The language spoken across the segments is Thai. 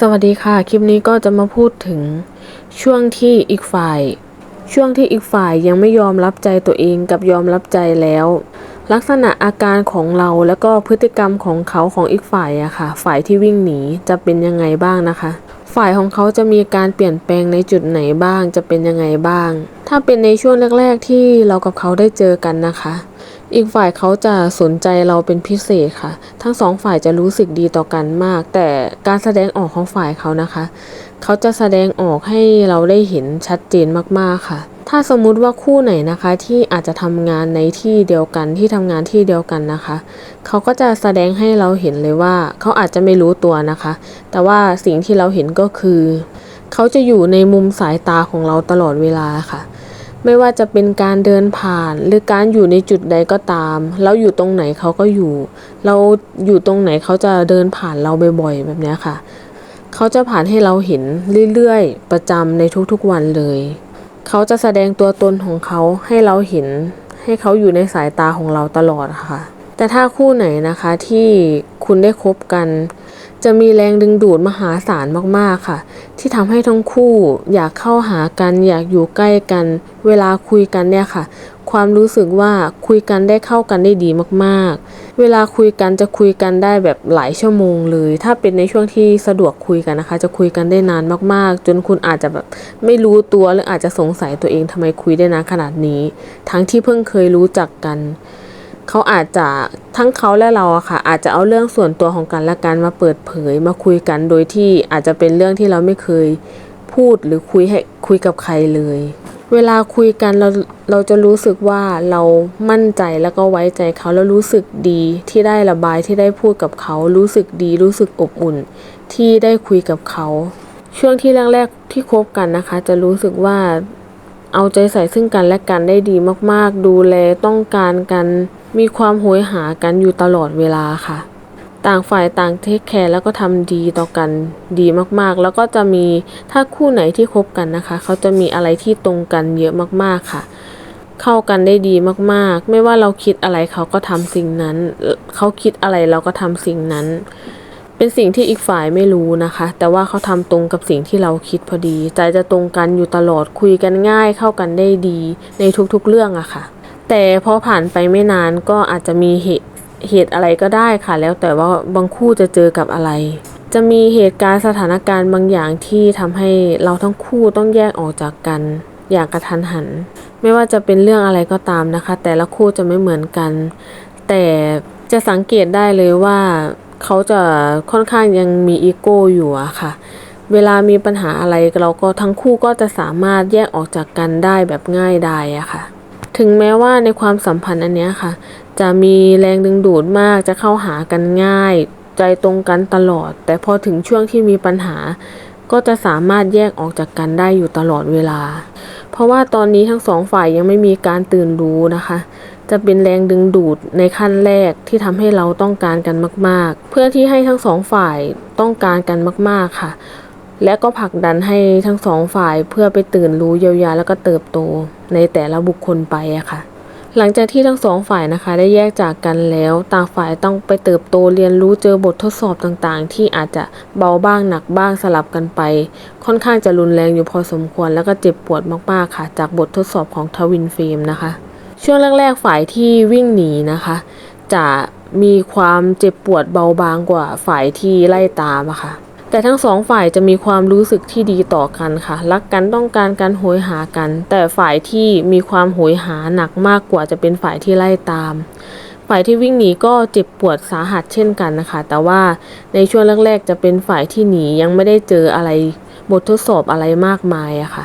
สวัสดีค่ะ คลิปนี้ก็จะมาพูดถึงช่วงที่อีกฝ่าย ช่วงที่อีกฝ่ายยังไม่ยอมรับใจตัวเองกับยอมรับใจแล้ว ลักษณะอาการของเราแล้วก็พฤติกรรมของเขาของอีกฝ่ายอะค่ะ ฝ่ายที่วิ่งหนีจะเป็นยังไงบ้างนะคะ ฝ่ายของเขาจะมีการเปลี่ยนแปลงในจุดไหนบ้างจะเป็นยังไงบ้าง ถ้าเป็นในช่วงแรก ๆ ที่เรากับเขาได้เจอกันนะคะ อีกฝ่ายเขาจะสนใจเราเป็นพิเศษค่ะ ทั้งสองฝ่ายจะรู้สึกดีต่อกันมาก แต่การแสดงออกของฝ่ายเขานะคะ เขาจะแสดงออกให้เราได้เห็นชัดเจนมากๆค่ะ ถ้าสมมุติว่าคู่ไหนนะคะที่อาจจะทำงานในที่เดียวกันที่ทำงานที่เดียวกันนะคะ เขาก็จะแสดงให้เราเห็นเลยว่า เขาอาจจะไม่รู้ตัวนะคะ แต่ว่าสิ่งที่เราเห็นก็คือ เขาจะอยู่ในมุมสายตาของเราตลอดเวลาค่ะ ไม่ว่าจะเป็นการเดินผ่าน หรือการอยู่ในจุดใดก็ตาม เราอยู่ตรงไหนเขาก็อยู่ เราอยู่ตรงไหนเขาจะเดินผ่านเราบ่อยๆ แบบนี้ค่ะ เขาจะผ่านให้เราเห็นเรื่อยๆ ประจำในทุกๆวันเลย เขาจะแสดงตัวตนของเขาให้เราเห็น ให้เขาอยู่ในสายตาของเราตลอดค่ะ แต่ถ้าคู่ไหนนะคะที่คุณได้คบกัน จะมีแรงดึงดูดมหาศาลมากๆค่ะ ที่ทำให้ทั้งคู่อยากเข้าหากันอยากอยู่ใกล้กัน เวลาคุยกันเนี่ยค่ะ ความรู้สึกว่าคุยกันได้เข้ากันได้ดีมากๆ เวลาคุยกันจะคุยกันได้แบบหลายชั่วโมงเลย ถ้าเป็นในช่วงที่สะดวกคุยกันนะคะ จะคุยกันได้นานมากๆ จนคุณอาจจะแบบไม่รู้ตัวหรืออาจจะสงสัยตัวเองทำไมคุยได้นานขนาดนี้ ทั้งที่เพิ่งเคยรู้จักกัน เขาอาจจะทั้งเขาและเราอะค่ะ อาจจะเอาเรื่องส่วนตัวของกันและกันมาเปิดเผยมาคุยกันโดยที่อาจจะเป็นเรื่องที่เราไม่เคยพูดหรือคุยให้คุยกับใครเลย เวลาคุยกันเราเราจะรู้สึกว่าเรามั่นใจแล้วก็ไว้ใจเขาแล้วรู้สึกดีที่ได้ระบายที่ได้พูดกับเขา รู้สึกดีรู้สึกอบอุ่น ที่ได้คุยกับเขา ช่วงที่แรกๆที่คบกันนะคะ จะรู้สึกว่าเอาใจใส่ซึ่งกันและกันได้ดีมาก ๆ ดูแลต้องการกัน มีความโหยหากันอยู่ตลอดเวลาค่ะ ต่างฝ่ายต่างเทคแคร์แล้วก็ทำดีต่อกันดีมากๆ แล้วก็จะมีถ้าคู่ไหนที่คบกันนะคะ เขาจะมีอะไรที่ตรงกันเยอะมากๆค่ะ เข้ากันได้ดีมากๆ ไม่ว่าเราคิดอะไรเขาก็ทำสิ่งนั้น เขาคิดอะไรเราก็ทำสิ่งนั้น เป็นสิ่งที่อีกฝ่ายไม่รู้นะคะ แต่ว่าเขาทำตรงกับสิ่งที่เราคิดพอดี ใจจะตรงกันอยู่ตลอดคุยกันง่าย เข้ากันได้ดีในทุกๆเรื่องอะค่ะ แต่พอผ่านไปไม่นานก็อาจจะมีเหตุเหตุอะไรก็ได้ค่ะ แล้วแต่ว่าบางคู่จะเจอกับอะไร จะมีเหตุการณ์สถานการณ์บางอย่างที่ทำให้เราทั้งคู่ต้องแยกออกจากกัน อย่างกระทันหัน ไม่ว่าจะเป็นเรื่องอะไรก็ตามนะคะ แต่ละคู่จะไม่เหมือนกัน แต่จะสังเกตได้เลยว่าเขาจะค่อนข้างยังมีอีโก้อยู่อะค่ะ เวลามีปัญหาอะไรเราก็ทั้งคู่ก็จะสามารถแยกออกจากกันได้แบบง่ายดายอะค่ะ ถึงแม้ว่าในความสัมพันธ์อันเนี้ยค่ะ จะมีแรงดึงดูดมากจะเข้าหากันง่าย ใจตรงกันตลอด แต่พอถึงช่วงที่มีปัญหา ก็จะสามารถแยกออกจากกันได้อยู่ตลอดเวลา เพราะว่าตอนนี้ทั้งสองฝ่ายยังไม่มีการตื่นรู้นะคะ จะเป็นแรงดึงดูดในขั้นแรกที่ทำให้เราต้องการกันมาก ๆ เพื่อที่ให้ทั้งสองฝ่ายต้องการกันมาก ๆค่ะ และก็ผลักดันให้ทั้งสองฝ่ายเพื่อไปตื่นรู้เยียวยาแล้วก็เติบโตในแต่ละบุคคลไปอะค่ะ หลังจากที่ทั้งสองฝ่ายนะคะ ได้แยกจากกันแล้วต่างฝ่ายต้องไปเติบโตเรียนรู้เจอบททดสอบต่างๆ ที่อาจจะเบาบ้างหนักบ้างสลับกันไป ค่อนข้างจะรุนแรงอยู่พอสมควร แล้วก็เจ็บปวดมากๆค่ะ จากบททดสอบของทวินเฟรมนะคะ ช่วงแรกๆฝ่ายที่วิ่งหนีนะคะ จะมีความเจ็บปวดเบาบางกว่าฝ่ายที่ไล่ตามอะค่ะ แต่ทั้งสองฝ่ายจะมีความรู้สึกที่ดีต่อกันค่ะ รักกันต้องการการโหยหากัน แต่ฝ่ายที่มีความโหยหาหนักมากกว่าจะเป็นฝ่ายที่ไล่ตาม ฝ่ายที่วิ่งหนีก็เจ็บปวดสาหัสเช่นกันนะคะ แต่ว่าในช่วงแรกๆ จะเป็นฝ่ายที่หนียังไม่ได้เจออะไรบททดสอบอะไรมากมายอะค่ะ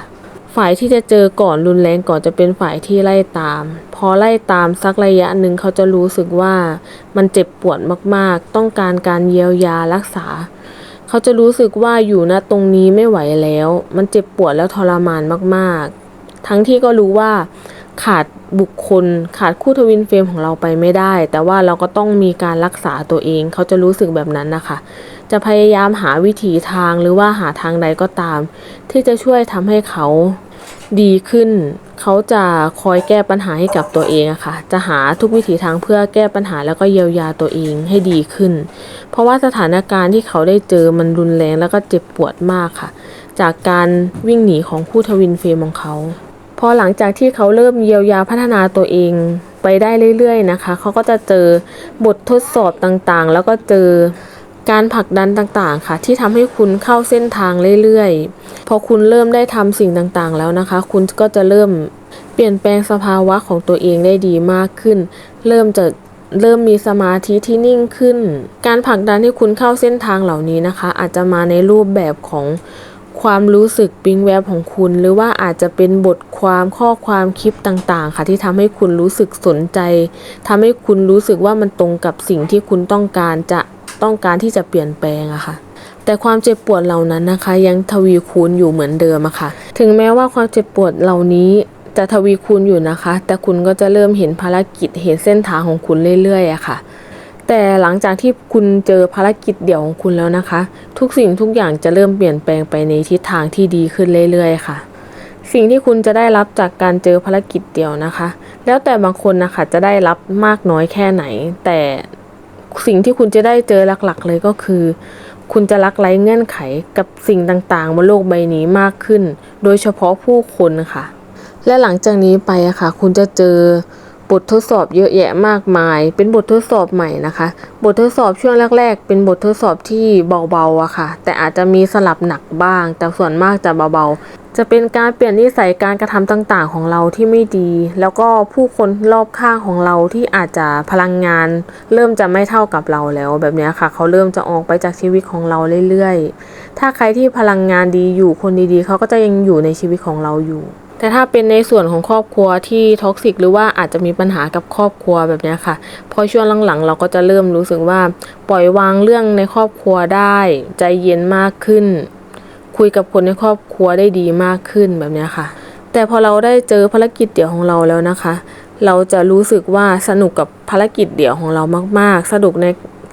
ฝ่ายที่จะเจอก่อนรุนแรงก่อนจะเป็นฝ่ายที่ไล่ตาม พอไล่ตามสักระยะหนึ่งเขาจะรู้สึกว่ามันเจ็บปวดมากๆ ต้องการการเยียวยารักษา เขาจะรู้สึกว่าอยู่ณตรงนี้ไม่ไหวแล้ว มันเจ็บปวดแล้วทรมานมากๆ ทั้งที่ก็รู้ว่าขาดบุคคลขาดคู่ทวินเฟรมของเราไปไม่ได้ แต่ว่าเราก็ต้องมีการรักษาตัวเอง เขาจะรู้สึกแบบนั้นนะคะ จะพยายามหาวิถีทางหรือว่าหาทางใดก็ตาม ที่จะช่วยทำให้เขาดีขึ้น เขาจะคอยแก้ปัญหาให้กับตัวเองอะค่ะ จะหาทุกวิถีทางเพื่อแก้ปัญหาแล้วก็เยียวยาตัวเองให้ดีขึ้น เพราะว่าสถานการณ์ที่เขาได้เจอมันรุนแรงแล้วก็เจ็บปวดมากค่ะ จากการวิ่งหนีของคู่ทวินเฟรมของเขาพอหลังจากที่เขาเริ่มเยียวยาพัฒนาตัวเองไปได้เรื่อยๆนะคะ เขาก็จะเจอบททดสอบต่างๆ แล้วก็เจอ การผลักดันต่างๆค่ะ ที่ทำให้คุณเข้าเส้นทางเรื่อยๆ พอคุณเริ่มได้ทำสิ่งต่างๆ แล้วนะคะ คุณก็จะเริ่มเปลี่ยนแปลงสภาวะของตัวเองได้ดีมากขึ้น เริ่มจะเริ่มมีสมาธิที่นิ่งขึ้น การผลักดันให้คุณเข้าเส้นทางเหล่านี้นะคะ อาจจะมาในรูปแบบของความรู้สึกปิ๊งแวบของคุณ หรือว่าอาจจะเป็นบทความข้อความคลิปต่างๆ ค่ะ ที่ทำให้คุณรู้สึกสนใจทำให้คุณรู้สึกว่ามันตรงกับสิ่งที่คุณต้องการจะ ต้องการที่จะเปลี่ยนแปลงอะค่ะแต่ความเจ็บปวดเหล่านั้นนะคะ ยังทวีคูณอยู่เหมือนเดิมอะค่ะ ถึงแม้ว่าความเจ็บปวดเหล่านี้จะทวีคูณอยู่นะคะ แต่คุณก็จะเริ่มเห็นภารกิจเห็นเส้นทางของคุณเรื่อยๆอะค่ะ แต่หลังจากที่คุณเจอภารกิจเดี่ยวของคุณแล้วนะคะ ทุกสิ่งทุกอย่างจะเริ่มเปลี่ยนแปลงไปในทิศทางที่ดีขึ้นเรื่อยๆ ค่ะสิ่งที่คุณจะได้รับจากการเจอภารกิจเดี่ยวนะคะ แล้วแต่บางคนนะคะจะได้รับมากน้อยแค่ไหน แต่ สิ่งที่คุณจะได้เจอหลักๆ เลยก็คือ คุณจะรักไร้เงื่อนไขกับสิ่งต่างๆ บนโลกใบนี้มากขึ้น โดยเฉพาะผู้คนค่ะ และหลังจากนี้ไปอะค่ะ คุณจะเจอ บททดสอบเยอะแยะมากมาย เป็นบททดสอบใหม่นะคะ บททดสอบช่วงแรก ๆ เป็นบททดสอบที่เบาๆอะค่ะ แต่อาจจะมีสลับหนักบ้าง แต่ส่วนมากจะเบาๆ จะเป็นการเปลี่ยนนิสัยการกระทำต่างๆ ของเราที่ไม่ดี แล้วก็ผู้คนรอบข้างของเราที่อาจจะพลังงาน เริ่มจะไม่เท่ากับเราแล้วแบบนี้ค่ะ เขาเริ่มจะออกไปจากชีวิตของเราเรื่อยๆ ถ้าใครที่พลังงานดีอยู่คนดีๆ เขาก็จะยังอยู่ในชีวิตของเราอยู่ แต่ถ้าเป็นในส่วนของครอบครัวที่ท็อกซิกหรือว่าอาจจะมีปัญหากับครอบครัวแบบนี้ค่ะ พอช่วงหลังๆ เราก็จะเริ่มรู้สึกว่า ปล่อยวางเรื่องในครอบครัวได้ ใจเย็นมากขึ้น คุยกับคนในครอบครัวได้ดีมากขึ้นแบบนี้ค่ะ แต่พอเราได้เจอภารกิจเดี่ยวของเราแล้วนะคะ เราจะรู้สึกว่าสนุกกับภารกิจเดี่ยวของเรามาก ๆ สนุกใน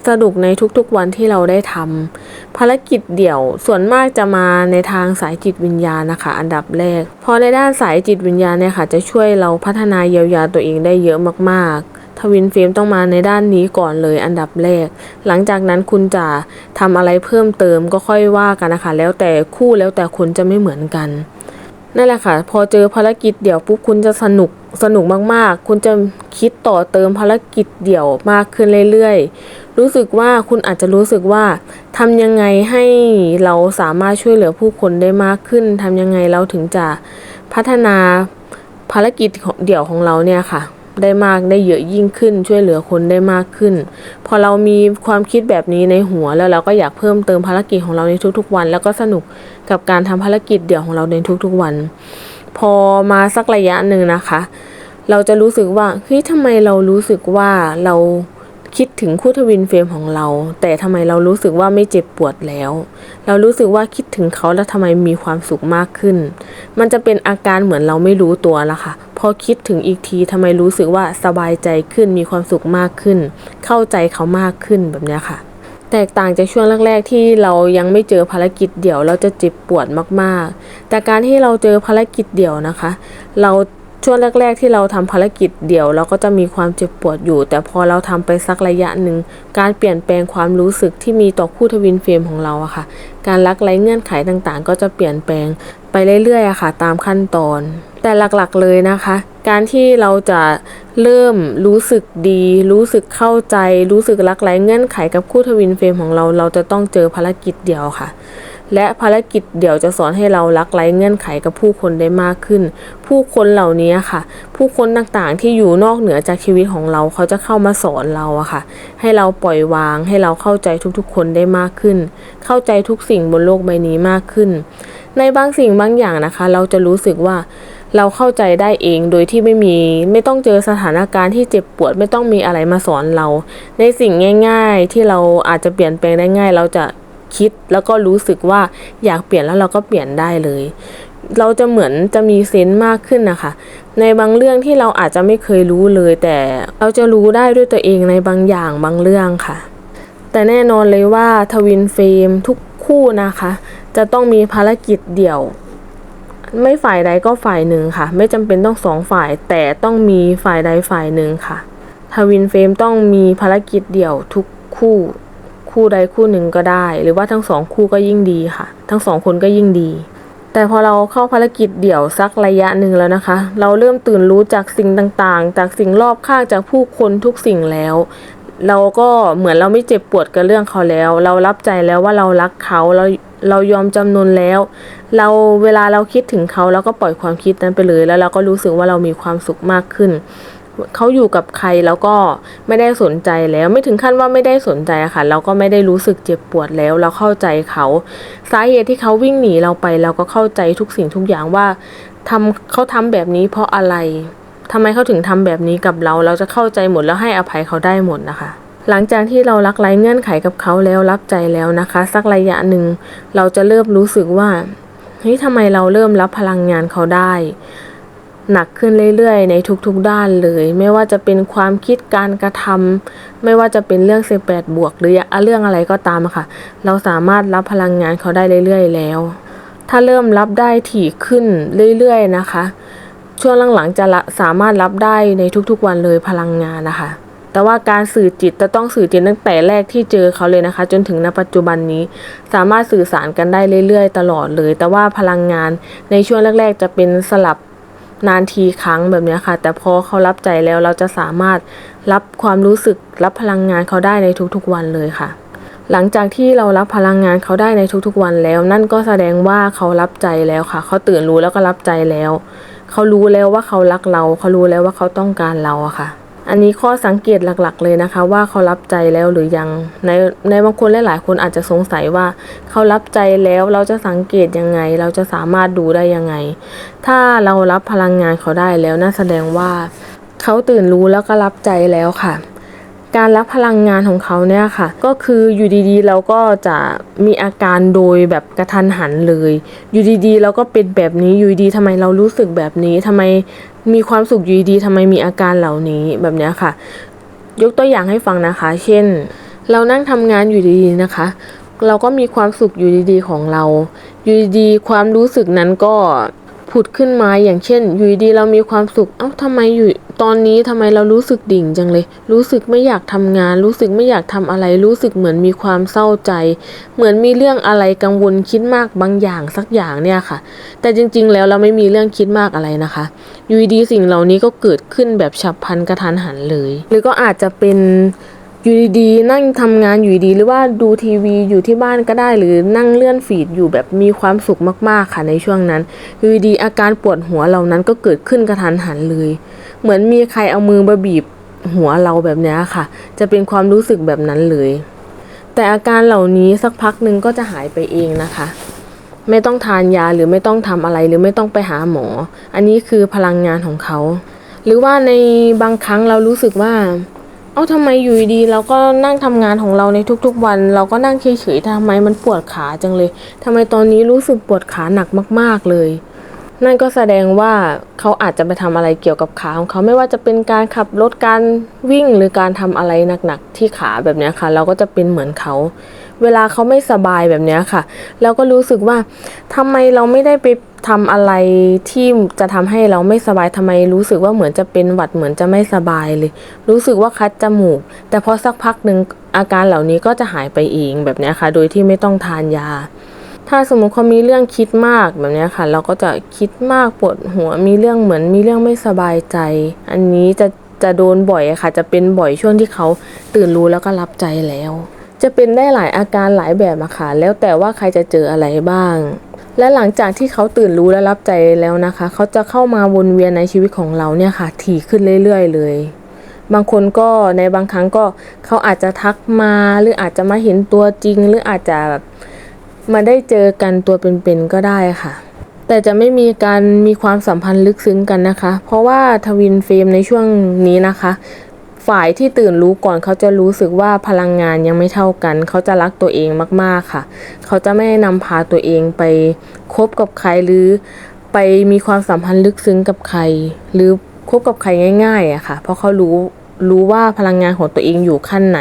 สนุกในทุกๆวันที่เราได้ทำภารกิจเดี่ยวส่วนมากจะมาในทางสายจิตวิญญาณนะคะ อันดับแรก พอในด้านสายจิตวิญญาณเนี่ยค่ะ จะช่วยเราพัฒนาเยียวยาตัวเองได้เยอะมากๆ ทวินเฟรมต้องมาในด้านนี้ก่อนเลยอันดับแรก หลังจากนั้นคุณจะทำอะไรเพิ่มเติมก็ค่อยว่ากันนะคะ แล้วแต่คู่แล้วแต่คนจะไม่เหมือนกัน นั่นแหละค่ะ พอเจอภารกิจเดี่ยวปุ๊บคุณจะสนุกสนุกมากๆ คุณจะคิดต่อเติมภารกิจเดี่ยวมากขึ้นเรื่อยๆ รู้สึกว่าคุณอาจจะรู้สึกว่าทำยังไงให้เราสามารถช่วยเหลือผู้คนได้มากขึ้นทำยังไงเราถึงจะพัฒนาภารกิจเดี่ยวของเราเนี่ยค่ะ ได้มากได้เยอะยิ่งขึ้น ช่วยเหลือคนได้มากขึ้น พอเรามีความคิดแบบนี้ในหัวแล้วเราก็อยากเพิ่มเติมภารกิจของเราในทุกๆวัน แล้วก็สนุกกับการทำภารกิจเดี่ยวของเราในทุกๆวัน พอมาสักระยะหนึ่งนะคะ เราจะรู้สึกว่าเฮ้ยทำไมเรารู้สึกว่าเรา คิดถึงคู่ทวินเฟรมของเรา แต่ทำไมเรารู้สึกว่าไม่เจ็บปวดแล้ว เรารู้สึกว่าคิดถึงเขาแล้วทำไมมีความสุขมากขึ้น มันจะเป็นอาการเหมือนเราไม่รู้ตัวละค่ะ พอคิดถึงอีกทีทำไมรู้สึกว่าสบายใจขึ้นมีความสุขมากขึ้น เข้าใจเขามากขึ้นแบบนี้ค่ะ แตกต่างจากช่วงแรก ๆ ที่เรายังไม่เจอภารกิจเดี่ยว เราจะเจ็บปวดมากๆ แต่การที่เราเจอภารกิจเดี่ยวนะคะ เรา ช่วงแรก ๆ ที่เราทำภารกิจเดี่ยว เราก็จะมีความเจ็บปวดอยู่ แต่พอเราทำไปสักระยะหนึ่ง การเปลี่ยนแปลงความรู้สึกที่มีต่อคู่ทวินเฟรมของเราอะค่ะ การรักไร้เงื่อนไขต่างๆ ก็จะเปลี่ยนแปลงไปเรื่อยๆอะค่ะ ตามขั้นตอน แต่หลักๆเลยนะคะ การที่เราจะเริ่มรู้สึกดี รู้สึกเข้าใจ รู้สึกรักไร้เงื่อนไขกับคู่ทวินเฟรมของเรา เราจะต้องเจอภารกิจเดียวค่ะ และภารกิจเดี่ยวจะสอนให้เรารักไร้เงื่อนไขกับผู้คนได้มากขึ้น ผู้คนเหล่านี้ค่ะ ผู้คนต่างๆที่อยู่นอกเหนือจากชีวิตของเราเขาจะเข้ามาสอนเราอะค่ะ ให้เราปล่อยวางให้เราเข้าใจทุกๆ คนได้มากขึ้น เข้าใจทุกสิ่งบนโลกใบนี้มากขึ้น ในบางสิ่งบางอย่างนะคะ เราจะรู้สึกว่าเราเข้าใจได้เองโดยที่ไม่มี ไม่ต้องเจอสถานการณ์ที่เจ็บปวดไม่ต้องมีอะไรมาสอนเรา ในสิ่งง่าย ๆ ที่เราอาจจะเปลี่ยนแปลงได้ง่าย เราจะ คิดแล้วก็รู้สึกว่าอยากเปลี่ยนแล้วเราก็เปลี่ยนได้เลย เราจะเหมือนจะมีเซนส์มากขึ้นนะคะ ในบางเรื่องที่เราอาจจะไม่เคยรู้เลย แต่เราจะรู้ได้ด้วยตัวเองในบางอย่างบางเรื่องค่ะ แต่แน่นอนเลยว่าทวินเฟรมทุกคู่นะคะ จะต้องมีภารกิจเดี่ยวไม่ฝ่ายใดก็ฝ่ายหนึ่งค่ะ ไม่จำเป็นต้องสองฝ่าย แต่ต้องมีฝ่ายใดฝ่ายหนึ่งค่ะ ทวินเฟรมต้องมีภารกิจเดี่ยวทุกคู่ คู่ใดคู่หนึ่งก็ได้ หรือว่าทั้งสองคู่ก็ยิ่งดีค่ะ ทั้งสองคนก็ยิ่งดี แต่พอเราเข้าภารกิจเดี่ยวสักระยะหนึ่งแล้วนะคะ เราเริ่มตื่นรู้จากสิ่งต่างๆ จากสิ่งรอบข้างจากผู้คนทุกสิ่งแล้ว เราก็เหมือนเราไม่เจ็บปวดกับเรื่องเขาแล้ว เรารับใจแล้วว่าเรารักเขาเราเรายอมจำนนแล้ว เราเวลาเราคิดถึงเขาเราก็ปล่อยความคิดนั้นไปเลย แล้วเราก็รู้สึกว่าเรามีความสุขมากขึ้น เขาอยู่กับใครแล้วก็ไม่ได้สนใจแล้วไม่ถึงขั้นว่าไม่ได้สนใจค่ะเราก็ไม่ได้รู้สึกเจ็บปวดแล้ว เราเข้าใจเขาสาเหตุที่เขาวิ่งหนีเราไป เราก็เข้าใจทุกสิ่งทุกอย่างว่าทำเขาทำแบบนี้เพราะอะไรทำไมเขาถึงทำแบบนี้กับเรา เราจะเข้าใจหมดแล้วให้อภัยเขาได้หมดนะคะหลังจากที่เรารักไร้เงื่อนไขกับเขาแล้วรับใจแล้วนะคะ สักระยะหนึ่งเราจะเริ่มรู้สึกว่าเฮ้ยทำไมเราเริ่มรับพลังงานเขาได้ หนักขึ้นเรื่อยๆ ในทุกๆด้านเลย ไม่ว่าจะเป็นความคิดการกระทำไม่ว่าจะเป็นเรื่อง 18 บวก หรือเรื่องอะไรก็ตามอะค่ะ เราสามารถรับพลังงานเขาได้เรื่อยๆ แล้ว ถ้าเริ่มรับได้ถี่ขึ้นเรื่อยๆนะคะ ช่วงหลังๆจะละสามารถรับได้ในทุกๆวันเลยพลังงานนะคะแต่ว่าการสื่อจิตจะต้องสื่อจิตตั้งแต่แรกที่เจอเขาเลยนะคะ จนถึงณปัจจุบันนี้สามารถสื่อสารกันได้เรื่อยๆ ตลอดเลย แต่ว่าพลังงานในช่วงแรก ๆ จะเป็นสลับ นานทีครั้งแบบนี้ค่ะ แต่พอเขารับใจแล้วเราจะสามารถรับความรู้สึกรับพลังงานเขาได้ในทุกๆวันเลยค่ะ หลังจากที่เรารับพลังงานเขาได้ในทุกๆวันแล้ว นั่นก็แสดงว่าเขารับใจแล้วค่ะ เขาตื่นรู้แล้วก็รับใจแล้ว เขารู้แล้วว่าเขารักเรา เขารู้แล้วว่าเขาต้องการเราอะค่ะ อันนี้ข้อสังเกตหลักๆ เลยนะคะ ว่าเขารับใจแล้วหรือยังในในบางคนหลายๆคนอาจจะสงสัยว่าเขารับใจแล้วเราจะสังเกตยังไง เราจะสามารถดูได้ยังไง ถ้าเรารับพลังงานเขาได้แล้วน่าแสดงว่าเขาตื่นรู้แล้วก็รับใจแล้วค่ะ การรับพลังงานของเขาเนี่ยค่ะ ก็คืออยู่ดีๆ เราก็จะมีอาการโดยแบบกระทันหันเลย อยู่ดีๆ เราก็เป็นแบบนี้อยู่ดีทำไมเรารู้สึกแบบนี้ทำไมมีความสุขอยู่ดีทำไมมีอาการเหล่านี้แบบเนี้ยค่ะ ยกตัวอย่างให้ฟังนะคะ เช่น เรานั่งทำงานอยู่ดีๆนะคะ เราก็มีความสุขอยู่ดีๆของเรา อยู่ดีๆความรู้สึกนั้นก็ผุดขึ้นมาอย่างเช่น อยู่ดีๆเรามีความสุข เอ้าทำไมอยู่ ตอนนี้ทำไมเรารู้สึกดิ่งจังเลย รู้สึกไม่อยากทำงาน รู้สึกไม่อยากทำอะไร รู้สึกเหมือนมีความเศร้าใจ เหมือนมีเรื่องอะไรกังวลคิดมากบางอย่างสักอย่างเนี่ยค่ะ แต่จริง ๆ แล้วเราไม่มีเรื่องคิดมากอะไรนะคะอยู่ดีสิ่งเหล่านี้ก็เกิดขึ้นแบบฉับพลันกระทันหันเลย หรือก็อาจจะเป็น อยู่ดีๆ นั่งทำงานอยู่ดีหรือว่าดูทีวีอยู่ที่บ้านก็ได้ หรือนั่งเลื่อนฟีดอยู่แบบมีความสุขมากๆค่ะในช่วงนั้นอยู่ดีอาการปวดหัวเหล่านั้นก็เกิดขึ้นกระทันหันเลย เหมือนมีใครเอามือมาบีบหัวเราแบบนี้ค่ะ จะเป็นความรู้สึกแบบนั้นเลย แต่อาการเหล่านี้สักพักหนึ่งก็จะหายไปเองนะคะ ไม่ต้องทานยาหรือไม่ต้องทำอะไรหรือไม่ต้องไปหาหมอ อันนี้คือพลังงานของเขา หรือว่าในบางครั้งเรารู้สึกว่า เอ้าทำไมอยู่ดีๆเราก็นั่งทำงานของเราในทุกๆวัน เราก็นั่งเฉยๆทำไมมันปวดขาจังเลยทำไมตอนนี้รู้สึกปวดขาหนักมาก ๆเลย นั่นก็แสดงว่าเขาอาจจะไปทำอะไรเกี่ยวกับขาของเขาไม่ว่าจะเป็นการขับรถการวิ่งหรือการทำอะไรหนักๆที่ขาแบบนี้ค่ะ เราก็จะเป็นเหมือนเขา เวลาเขาไม่สบายแบบนี้ค่ะเราก็รู้สึกว่าทำไมเราไม่ได้ไปทำอะไรที่จะทำให้เราไม่สบายทำไม รู้สึกว่าเหมือนจะเป็นหวัดเหมือนจะไม่สบายเลย รู้สึกว่าคัดจมูก แต่พอสักพักหนึ่งอาการเหล่านี้ก็จะหายไปเองแบบนี้ค่ะ โดยที่ไม่ต้องทานยา ถ้าสมมติเขามีเรื่องคิดมากแบบนี้ค่ะ เราก็จะคิดมากปวดหัวมีเรื่องเหมือนมีเรื่องไม่สบายใจ อันนี้จะจะโดนบ่อยค่ะ จะเป็นบ่อยช่วงที่เขาตื่นรู้แล้วก็รับใจแล้ว จะเป็นได้หลายอาการหลายแบบอะค่ะแล้วแต่ว่าใครจะเจออะไรบ้าง และหลังจากที่เขาตื่นรู้และรับใจแล้วนะคะ เขาจะเข้ามาวนเวียนในชีวิตของเราเนี่ยค่ะ ถี่ขึ้นเรื่อยๆ เลย บางคนก็ในบางครั้งก็เขาอาจจะทักมาหรืออาจจะมาเห็นตัวจริง หรืออาจจะแบบมาได้เจอกันตัวเป็นๆก็ได้ค่ะ แต่จะไม่มีการมีความสัมพันธ์ลึกซึ้งกันนะคะ เพราะว่าทวินเฟรมในช่วงนี้นะคะ ฝ่ายที่ตื่นรู้ก่อนเขาจะรู้สึกว่าพลังงานยังไม่เท่ากัน เขาจะรักตัวเองมากๆค่ะ เขาจะไม่นำพาตัวเองไปคบกับใครหรือไปมีความสัมพันธ์ลึกซึ้งกับใคร หรือคบกับใครง่ายๆอะค่ะ เพราะเขารู้รู้ว่าพลังงานของตัวเองอยู่ขั้นไหน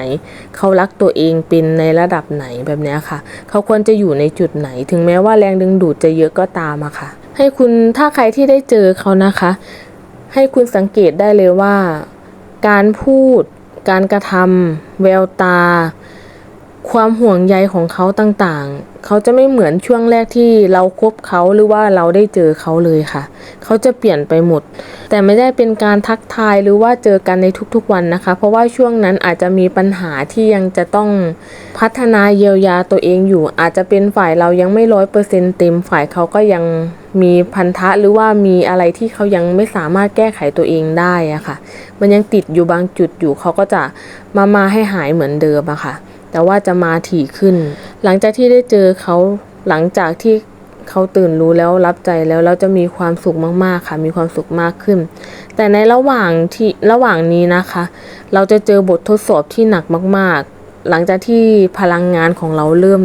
เขารักตัวเองเป็นในระดับไหนแบบนี้ค่ะ เขาควรจะอยู่ในจุดไหน ถึงแม้ว่าแรงดึงดูดจะเยอะก็ตามอะค่ะ ให้คุณถ้าใครที่ได้เจอเขานะคะ ให้คุณสังเกตได้เลยว่า การพูด การกระทำแววตา ความห่วงใยของเขาต่างๆ เขาจะไม่เหมือนช่วงแรกที่เราคบเขาหรือว่าเราได้เจอเขาเลยค่ะ เขาจะเปลี่ยนไปหมด แต่ไม่ได้เป็นการทักทายหรือว่าเจอกันในทุกๆวันนะคะ เพราะว่าช่วงนั้นอาจจะมีปัญหาที่ยังจะต้องพัฒนาเยียวยาตัวเองอยู่ อาจจะเป็นฝ่ายเรายังไม่ร้อยเปอร์เซ็นต์เต็มฝ่ายเขาก็ยังมีพันธะหรือว่ามีอะไรที่เขายังไม่สามารถแก้ไขตัวเองได้อะค่ะ มันยังติดอยู่บางจุดอยู่เขาก็จะมามาให้หายเหมือนเดิมอะค่ะ แต่ว่าจะมาถี่ขึ้น หลังจากที่ได้เจอเขาหลังจากที่เขาตื่นรู้แล้วรับใจแล้วเราจะมีความสุขมากๆค่ะ มีความสุขมากขึ้น แต่ในระหว่างที่ระหว่างนี้นะคะ เราจะเจอบททดสอบที่หนักมาก ๆ หลังจากที่พลังงานของเราเริ่ม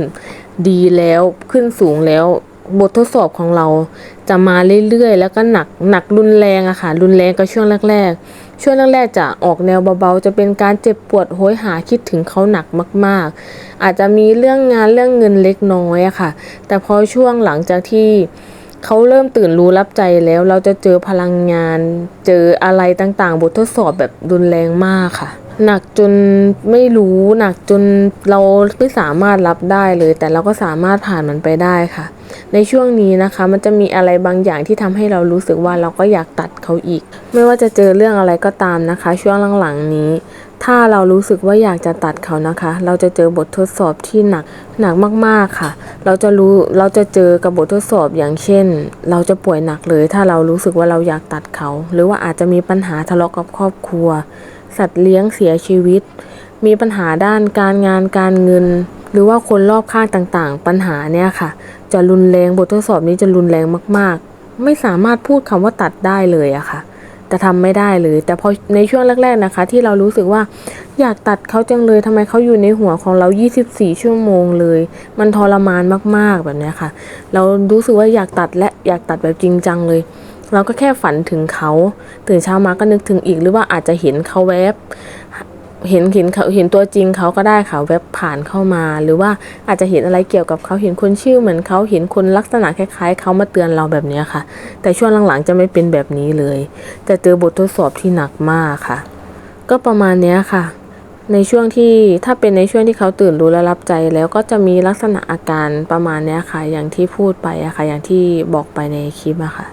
ดีแล้วขึ้นสูงแล้วบททดสอบของเราจะมาเรื่อยๆ แล้วก็หนักหนักรุนแรงอะค่ะ รุนแรงก็ช่วงแรก ๆ ช่วงแรกๆจะออกแนวเบาๆ จะเป็นการเจ็บปวดโหยหาคิดถึงเขาหนักมาก ๆ อาจจะมีเรื่องงานเรื่องเงินเล็กน้อยอะค่ะ แต่พอช่วงหลังจากที่เขาเริ่มตื่นรู้รับใจแล้ว เราจะเจอพลังงาน เจออะไรต่างๆ บททดสอบแบบรุนแรงมากค่ะ หนักจนไม่รู้หนักจนเราไม่สามารถรับได้เลย แต่เราก็สามารถผ่านมันไปได้ค่ะ ในช่วงนี้นะคะ มันจะมีอะไรบางอย่างที่ทำให้เรารู้สึกว่าเราก็อยากตัดเขาอีก ไม่ว่าจะเจอเรื่องอะไรก็ตามนะคะ ช่วงหลังๆนี้ ถ้าเรารู้สึกว่าอยากจะตัดเขานะคะ เราจะเจอบททดสอบที่หนักหนักมากๆค่ะ เราจะรู้เราจะเจอกับบททดสอบอย่างเช่น เราจะป่วยหนักเลย ถ้าเรารู้สึกว่าเราอยากตัดเขา หรือว่าอาจจะมีปัญหาทะเลาะกับครอบครัว สัตว์เลี้ยงเสียชีวิต มีปัญหาด้านการงานการเงิน หรือว่าคนรอบข้างต่างๆ ปัญหาเนี่ยค่ะ จะรุนแรงบททดสอบนี้จะรุนแรงมากๆ ไม่สามารถพูดคำว่าตัดได้เลยอะค่ะแต่ทำไม่ได้เลย แต่พอในช่วงแรก ๆนะคะ ที่เรารู้สึกว่าอยากตัดเขาจังเลยทำไมเขาอยู่ในหัวของเรา 24 ชั่วโมงเลย มันทรมานมากๆแบบเนี้ยค่ะ เรารู้สึกว่าอยากตัดและอยากตัดแบบจริงจังเลย เราก็แค่ฝันถึงเขา ตื่นเช้ามาก็นึกถึงอีกหรือว่าอาจจะเห็นเขาแวบ เห็นเห็นเขาเห็นตัวจริงเขาก็ได้ค่ะแวบผ่านเข้ามา หรือว่าอาจจะเห็นอะไรเกี่ยวกับเขาเห็นคนชื่อเหมือนเขาเห็นคนลักษณะคล้ายๆเขามาเตือนเราแบบนี้ค่ะ แต่ช่วงหลังๆจะไม่เป็นแบบนี้เลยจะเจอบททดสอบที่หนักมากค่ะ ก็ประมาณนี้ค่ะในช่วงที่ถ้าเป็นในช่วงที่เขาตื่นรู้และรับใจแล้วก็จะมีลักษณะอาการประมาณนี้ค่ะ อย่างที่พูดไปอะค่ะ อย่างที่บอกไปในคลิปอะค่ะ